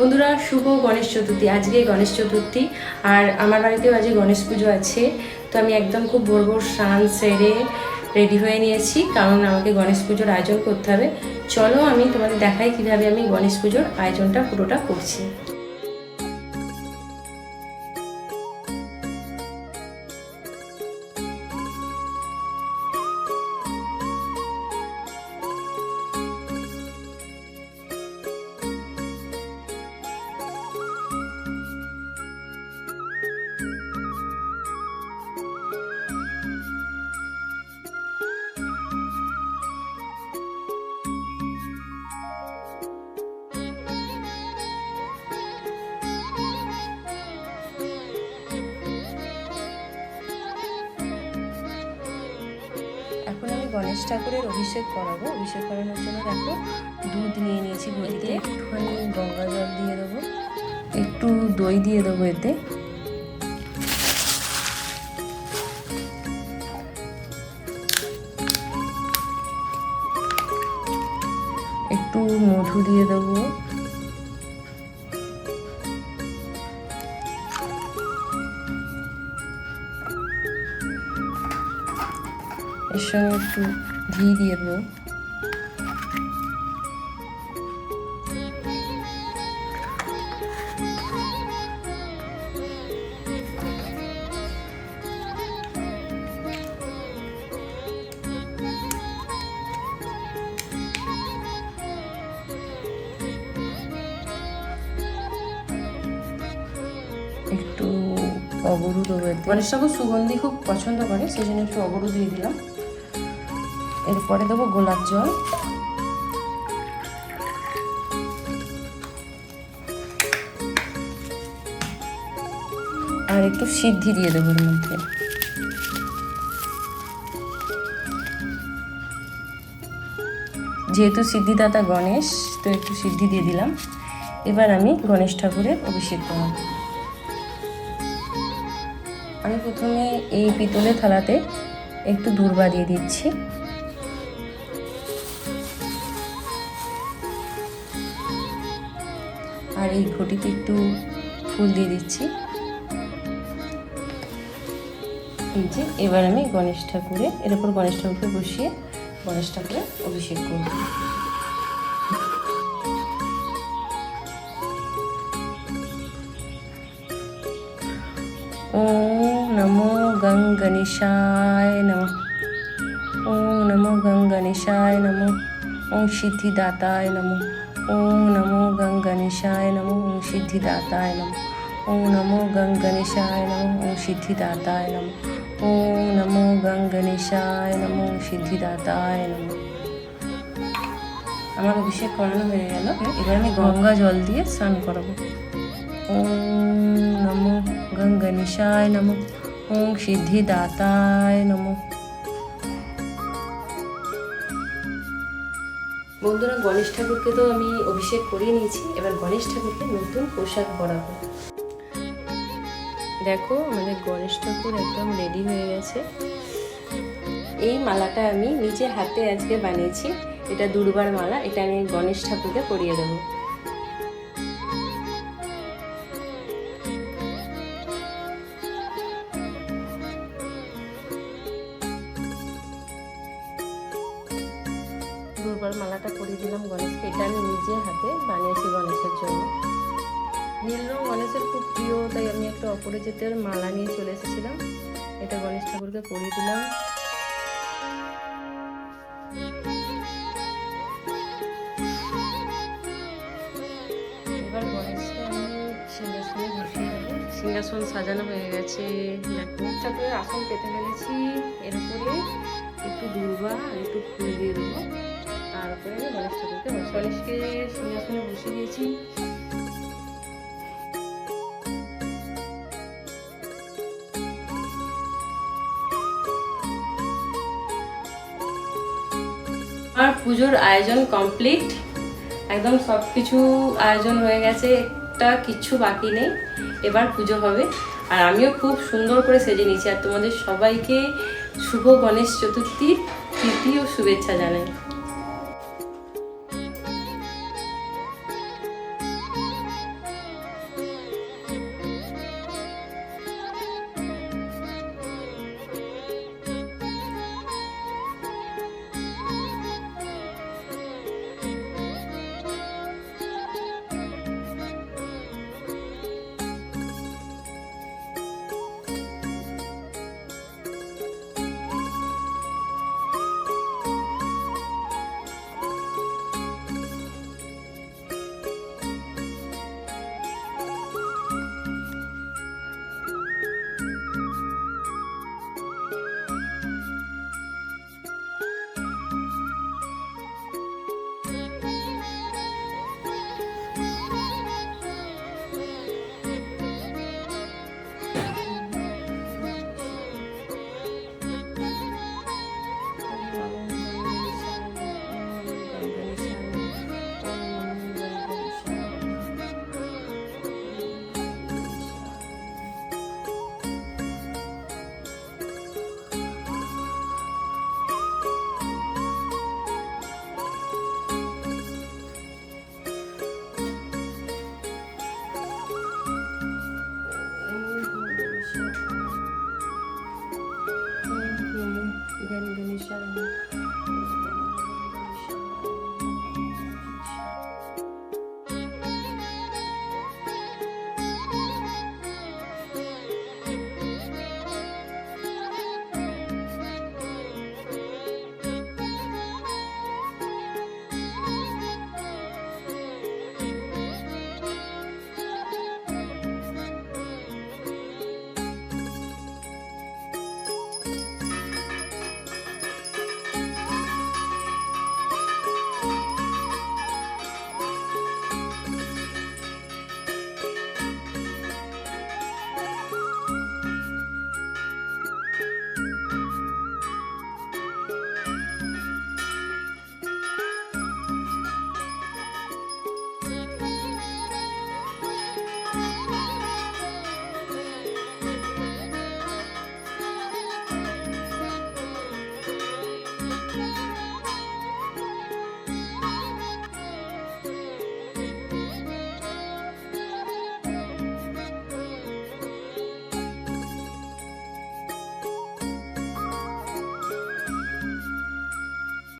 বন্ধুরা, শুভ গণেশ চতুর্থী। আজকে গণেশ চতুর্থী, আর আমার বাড়িতেও আজকে গণেশ পুজো আছে। তো আমি একদম খুব ভোর ভোর স্নান সেরে রেডি হয়ে নিয়েছি, কারণ আমাকে গণেশ পুজোর আয়োজন করতে হবে। চলো আমি তোমাদের দেখাই কীভাবে আমি গণেশ পুজোর আয়োজনটা পুরোটা করছি। গণেশ ঠাকুরের অভিষেক করাবো। অভিষেক করানোর জন্য দেখো দুধ নিয়ে নিয়েছি ঘড়িতে একটুখানি গঙ্গা জল দিয়ে দেবো। একটু দই দিয়ে দেবো এতে। একটু মধু দিয়ে দেবো। এর একটু ঘি দিয়ে দেবো একটু অগরু দেবো গণেশ সুগন্ধি খুব পছন্দ করে, সেই জন্য একটু অগরু দিয়ে দিলাম। এরপরে দেবো গোলাপ জল। আর একটু সিদ্ধি দিয়ে দেবো এর মধ্যে। যেহেতু সিদ্ধিদাতা গণেশ, তো একটু সিদ্ধি দিয়ে দিলাম। এবার আমি গণেশ ঠাকুরের অভিষেক করব। আমি প্রথমে এই পিতলের থালাতে একটু দূর্বা দিয়ে দিচ্ছি। আর এই ঘটিতে একটু ফুল দিয়ে দিচ্ছি। এই যে, এবার আমি গণেশ ঠাকুরে, এর উপর গণেশ ঠাকুরকে বসিয়ে গণেশ ঠাকুরের অভিষেক করব। ওম নমো গং গণেশায় নমঃ, ওম নমো গং গণেশায় নমঃ, ওম সিদ্ধিদাতায় নমঃ। ওম নমো গং গণেশায় নমঃ ওম সিদ্ধিদাতায় নমঃ ওম নমো গং গণেশায় নমঃ ওম সিদ্ধিদাতায় নমঃ ওম নমো গং গণেশায় নমঃ সিদ্ধিদাতায় নমঃ আমার অভিষেক করানো হয়ে গেল। এবার আমি গঙ্গা জল দিয়ে স্নান করাবো। ওম নমো গং গণেশায় নমঃ। ওম সিদ্ধিদাতায় নমঃ। বন্ধুরা, গণেশ ঠাকুরকে তো আমি অভিষেক করিয়ে নিয়েছি। এবার গণেশ ঠাকুরকে নতুন পোশাক পরাবো। দেখো, আমাদের গণেশ ঠাকুর একদম রেডি হয়ে গেছে। এই মালাটা আমি নিজে হাতে আজকে বানিয়েছি। এটা দুর্বার মালা, এটা আমি গণেশ ঠাকুরকে পরিয়ে দেবো। দুর্বার মালাটা পরিয়ে দিলাম গণেশকে। এটা আমি নিজে হাতে বানিয়েছি গণেশের জন্য। নীল রং গণেশের খুব প্রিয়, তাই আমি একটা অপরিচিতের মালা নিয়ে চলে এসেছিলাম। এটা গণেশ ঠাকুরকে পরিয়ে দিলাম। সিংহাসনে সিংহাসন সাজানো হয়ে গেছে। ঠাকুরের আসন পেতে ফেলেছি। এর উপরে একটু দুর্বা আর একটু ফুল দিয়ে দেবো। বসে গণেশকে সিংহাসনে বসিয়ে দিয়েছি আমার পুজোর আয়োজন কমপ্লিট একদম সব কিছু আয়োজন হয়ে গেছে, একটা কিচ্ছু বাকি নেই। এবার পুজো হবে। আর আমিও খুব সুন্দর করে সেজে নিয়েছি। আর তোমাদের সবাইকে শুভ গণেশ চতুর্থীর ও শুভেচ্ছা জানাই।